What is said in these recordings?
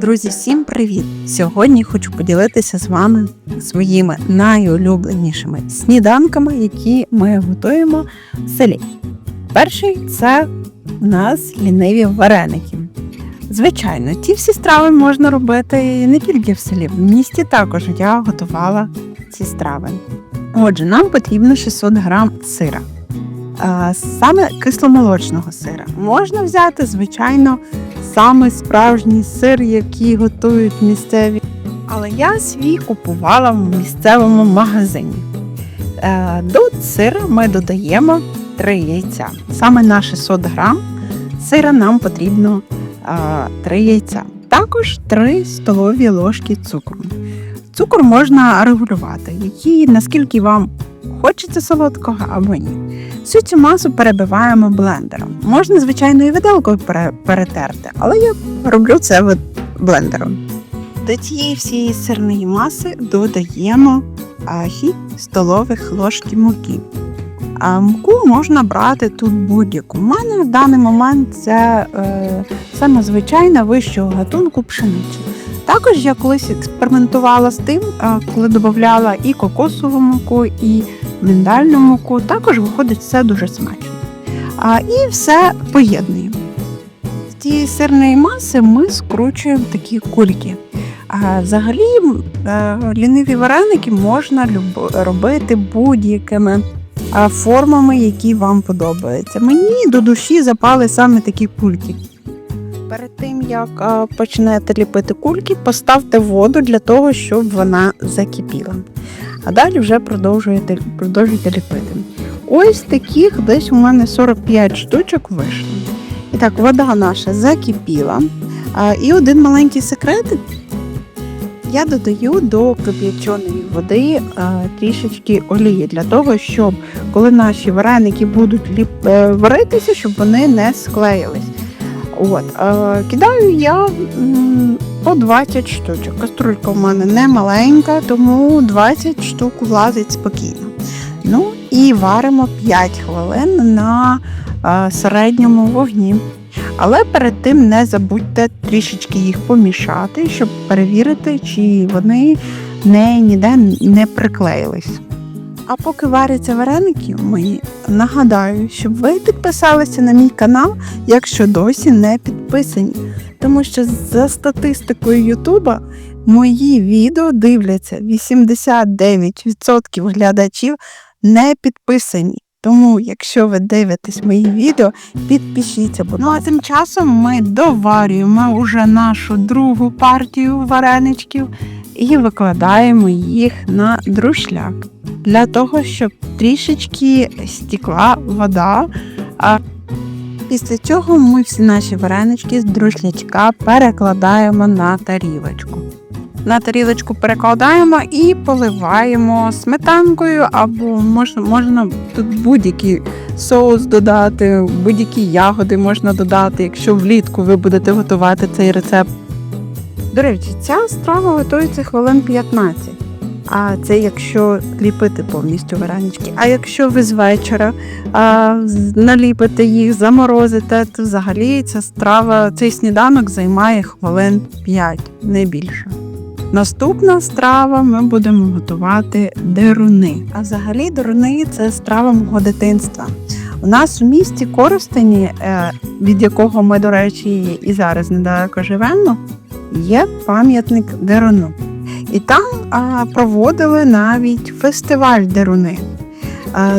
Друзі, всім привіт! Сьогодні хочу поділитися з вами своїми найулюбленішими сніданками, які ми готуємо в селі. Перший це у нас ліниві вареники. Звичайно, ті всі страви можна робити не тільки в селі, в місті також я готувала ці страви. Отже, нам потрібно 600 грам сира. Саме кисломолочного сира. Можна взяти, звичайно, саме справжній сир, який готують місцеві. Але я свій купувала в місцевому магазині. Е, До сира ми додаємо 3 яйця. Саме на 600 грам сира нам потрібно 3 яйця. Також 3 столові ложки цукру. Цукор можна регулювати, який, наскільки вам хочеться солодкого або ні. Всю цю масу перебиваємо блендером. Можна, звичайно, і виделкою перетерти, але я роблю це блендером. До цієї всієї сирної маси додаємо 6 столових ложки муки. А муку можна брати тут будь-яку. У мене в даний момент це е, саме звичайна вищого гатунку пшенична. Також я колись експериментувала з тим, е, коли додавала і кокосову муку, і миндальну муку. Також виходить все дуже смачно. І все поєднуємо. З цієї сирної маси ми скручуємо такі кульки. Взагалі, е, ліниві вареники можна робити будь-якими формами, які вам подобаються. Мені до душі запали саме такі кульки. Перед тим як почнете ліпити кульки, поставте воду для того, щоб вона закипіла. А далі вже продовжуєте, продовжуєте ліпити. Ось таких десь у мене 45 штучок вийшло. І так, вода наша закипіла. І один маленький секрет. Я додаю до кип'яченої води трішечки олії для того, щоб коли наші вареники будуть е, варитися, щоб вони не склеїлись. От, е, кидаю я по 20 штучок. Каструлька в мене не маленька, тому 20 штук влазить спокійно. Ну і варимо 5 хвилин на е, середньому вогні. Але перед тим не забудьте трішечки їх помішати, щоб перевірити, чи вони не, ніде не приклеїлись. А поки варяться вареники мої, нагадаю, щоб ви підписалися на мій канал, якщо досі не підписані. Тому що за статистикою Ютуба мої відео дивляться 89% глядачів не підписані. Тому, якщо ви дивитесь мої відео, підпишіться. будь Ну а тим часом ми доварюємо вже нашу другу партію вареничків і викладаємо їх на друшляк для того, щоб трішечки стікла вода. Після цього ми всі наші варенички з друшлячка перекладаємо на тарілочку. На тарілочку перекладаємо і поливаємо сметанкою, або можна, можна тут будь-який соус додати, будь-які ягоди можна додати, якщо влітку ви будете готувати цей рецепт. До речі, ця страва готується хвилин 15. А це якщо ліпити повністю варенички. А якщо ви з вечора а, наліпите їх, заморозите, то взагалі ця страва, цей сніданок займає хвилин 5, не більше. Наступна страва ми будемо готувати деруни. А взагалі деруни це страва мого дитинства. У нас у місті Коростені, е, від якого ми, до речі, і зараз недалеко живемо, є пам'ятник деруну. І там проводили навіть фестиваль деруни,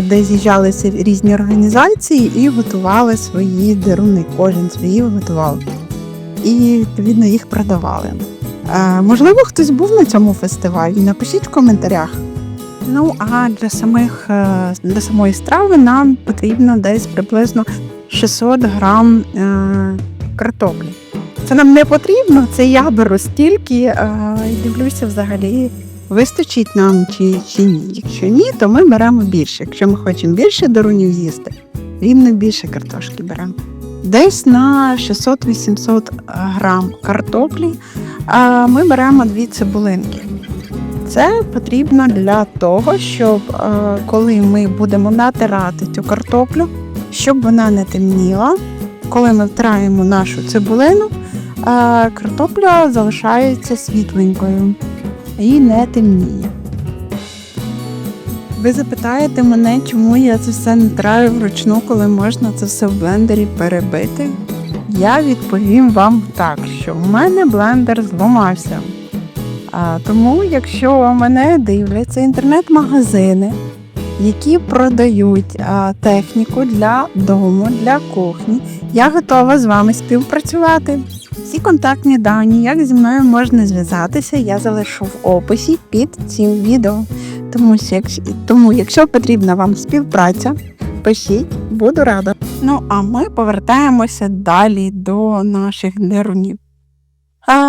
де з'їжджалися різні організації і готували свої деруни. Кожен свої готував. І відповідно їх продавали. А, можливо, хтось був на цьому фестивалі. Напишіть в коментарях. Ну а для самих е, для самої страви нам потрібно десь приблизно 600 грам е, картоплі. Це нам не потрібно, це я беру стільки е, і дивлюся взагалі, вистачить нам чи, чи ні. Якщо ні, то ми беремо більше. Якщо ми хочемо більше дарунів їсти, рівно більше картошки беремо. Десь на 600-800 грам картоплі е, ми беремо дві цибулинки. Це потрібно для того, щоб е, коли ми будемо натирати цю картоплю, щоб вона не темніла, коли ми втираємо нашу цибулину, картопля залишається світленькою і не темніє. Ви запитаєте мене, чому я це все не траю вручну, коли можна це все в блендері перебити? Я відповім вам так, що в мене блендер зламався. А, тому, якщо мене дивляться інтернет-магазини, які продають а, техніку для дому, для кухні, я готова з вами співпрацювати. Всі контактні дані, як зі мною можна зв'язатися, я залишу в описі під цим відео. Тому, що якщо, тому, якщо потрібна вам співпраця, пишіть, буду рада. Ну а ми повертаємося далі до наших дерунів.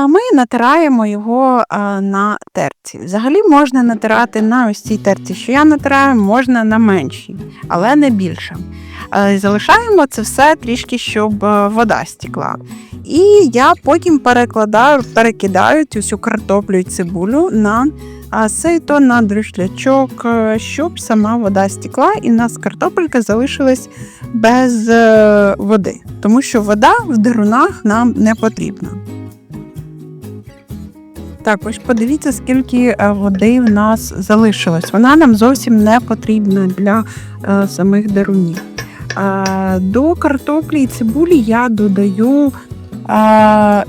Ми натираємо його на терці. Взагалі можна натирати на ось цій терці, що я натираю, можна на меншій, але не більше. А, Залишаємо це все трішки, щоб вода стікла. І я потім перекладаю, перекидаю цю всю картоплю і цибулю на а сейто на дришлячок, е, щоб сама вода стікла, і в нас картопелька залишилась без е, води, тому що вода в дерунах нам не потрібна. Так, ось подивіться, скільки е, води в нас залишилось. Вона нам зовсім не потрібна для е, самих дерунів. До картоплі і цибулі я додаю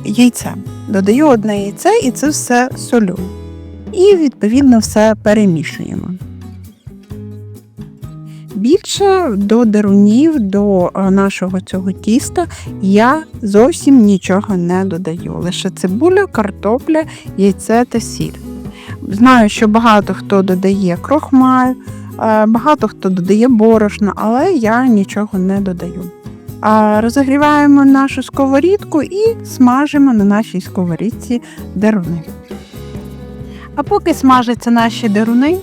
яйце. Додаю одне яйце і це все солю. І, відповідно, все перемішуємо. Більше до дерунів, до нашого цього тіста я зовсім нічого не додаю. Лише цибуля, картопля, яйце та сіль. Знаю, що багато хто додає крохмаль, багато хто додає борошно, але я нічого не додаю. Розогріваємо нашу сковорідку і смажимо на нашій сковорідці деруни. А поки смажаться наші деруни,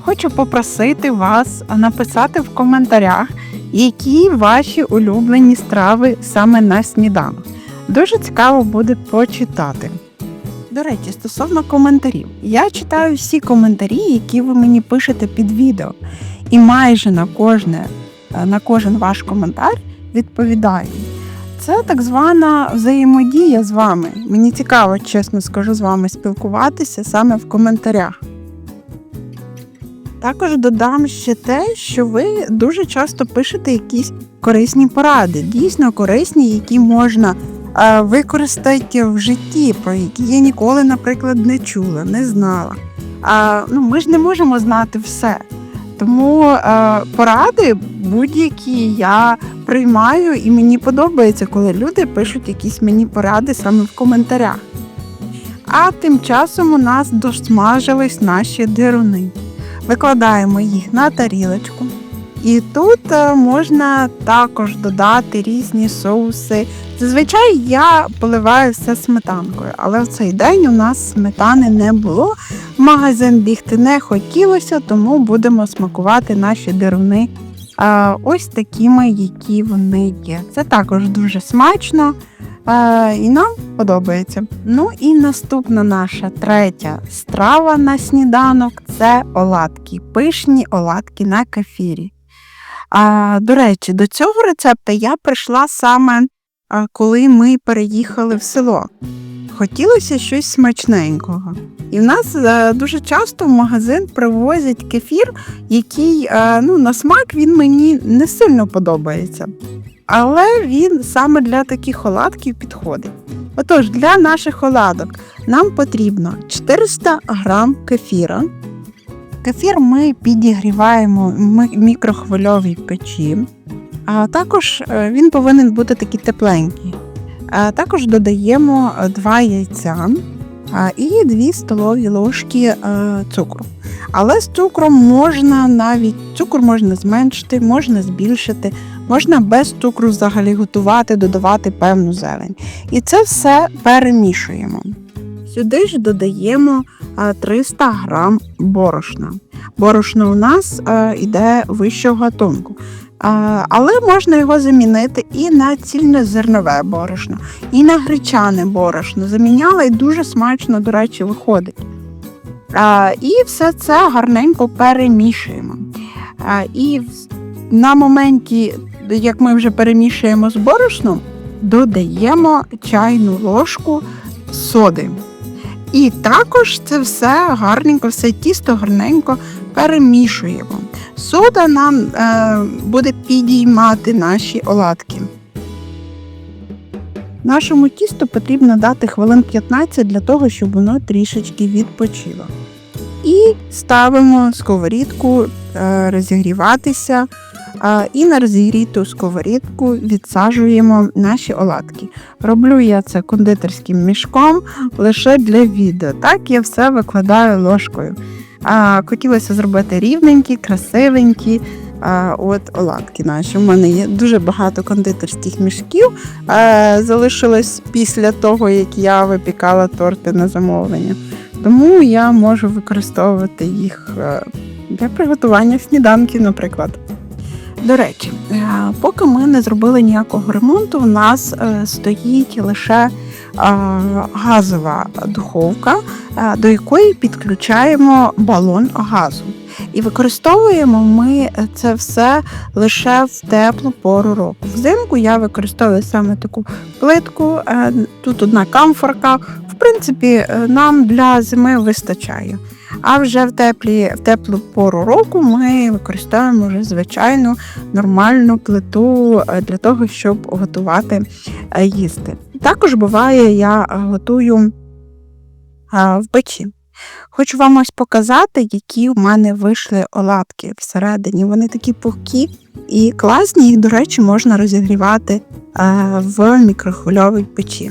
хочу попросити вас написати в коментарях, які ваші улюблені страви саме на сніданок. Дуже цікаво буде почитати. До речі, стосовно коментарів, я читаю всі коментарі, які ви мені пишете під відео, і майже на кожне, на кожен ваш коментар відповідаю. Це так звана взаємодія з вами. Мені цікаво, чесно скажу, з вами спілкуватися саме в коментарях. Також додам ще те, що ви дуже часто пишете якісь корисні поради, дійсно корисні, які можна е, використати в житті, про які я ніколи, наприклад, не чула, не знала. А, ну, Ми ж не можемо знати все. Тому е, поради будь-які я приймаю, і мені подобається, коли люди пишуть якісь мені поради саме в коментарях. А тим часом у нас досмажились наші дируни. Викладаємо їх на тарілочку. І тут е, можна також додати різні соуси. Зазвичай я поливаю все сметанкою, але в цей день у нас сметани не було. Магазин бігти не хотілося, тому будемо смакувати наші дируни ось такими, які вони є. Це також дуже смачно і нам подобається. Ну і наступна наша третя страва на сніданок це оладки, пишні оладки на кефірі. А, До речі, до цього рецепта я прийшла саме коли ми переїхали в село. Хотілося щось смачненького. І в нас е, дуже часто в магазин привозять кефір, який е, ну, на смак він мені не сильно подобається. Але він саме для таких оладків підходить. Отож, для наших оладок нам потрібно 400 грам кефіра. Кефір ми підігріваємо в мікрохвильовій печі, а також е, він повинен бути такий тепленький. А Також додаємо 2 яйця і 2 столові ложки е, цукру. Але з цукром можна навіть цукор можна зменшити, можна збільшити, можна без цукру взагалі готувати, додавати певну зелень. І це все перемішуємо. Сюди ж додаємо 300 грам борошна. Борошно у нас йде вищого гатунку. Але можна його замінити і на цільнозернове борошно, і на гречане борошно. Заміняла і дуже смачно, до речі, виходить. І все це гарненько перемішуємо. І на моменті, як ми вже перемішуємо з борошном, додаємо чайну ложку соди. І також це все гарненько, все тісто гарненько перемішуємо. Сода нам е, буде підіймати наші оладки. Нашому тісту потрібно дати хвилин 15 для того, щоб воно трішечки відпочило. І ставимо сковорідку е, розігріватися. І на розігріту сковорідку відсаджуємо наші оладки. Роблю я це кондитерським мішком лише для відео. Так я все викладаю ложкою. Хотілося зробити рівненькі, красивенькі. От оладки наші. У мене є дуже багато кондитерських мішків. Залишилось після того, як я випікала торти на замовлення. Тому я можу використовувати їх е, для приготування сніданків, наприклад. До речі, е, поки ми не зробили ніякого ремонту, у нас е, стоїть лише е, газова духовка, до якої підключаємо балон газу. І використовуємо ми це все лише в теплу пору року. Взимку я використовую саме таку плитку. Тут одна камфорка. В принципі, нам для зими вистачає. А вже в теплі, в теплу пору року ми використовуємо вже звичайну нормальну плиту е, для того, щоб готувати е, їсти. Також буває, я готую е, в печі. Хочу вам ось показати, які в мене вийшли оладки всередині. Вони такі пухкі і класні, їх, до речі, можна розігрівати в мікрохвильовій печі.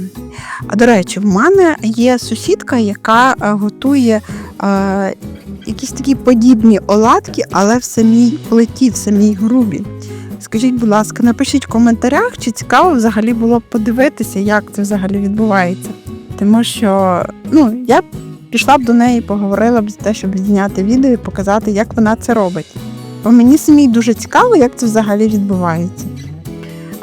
А до речі, в мене є сусідка, яка е, готує е, якісь такі подібні оладки, але в самій плиті, в самій грубі. Скажіть, будь ласка, напишіть в коментарях, чи цікаво взагалі було б подивитися, як це взагалі відбувається. Тому що ну, я пішла б до неї, поговорила б за те, щоб зняти відео і показати, як вона це робить. Бо мені самій дуже цікаво, як це взагалі відбувається.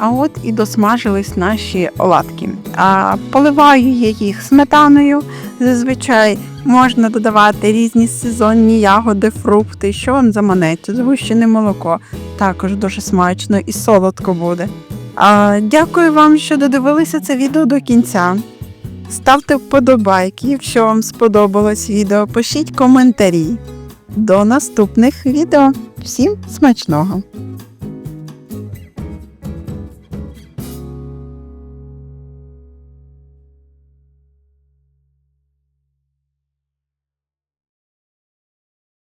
А от і досмажились наші оладки. А, поливаю я їх сметаною. Зазвичай можна додавати різні сезонні ягоди, фрукти, що вам заманеться, згущене молоко. Також дуже смачно і солодко буде. А, дякую вам, що додивилися це відео до кінця. Ставте вподобайки, якщо вам сподобалось відео. Пишіть коментарі. До наступних відео. Всім смачного!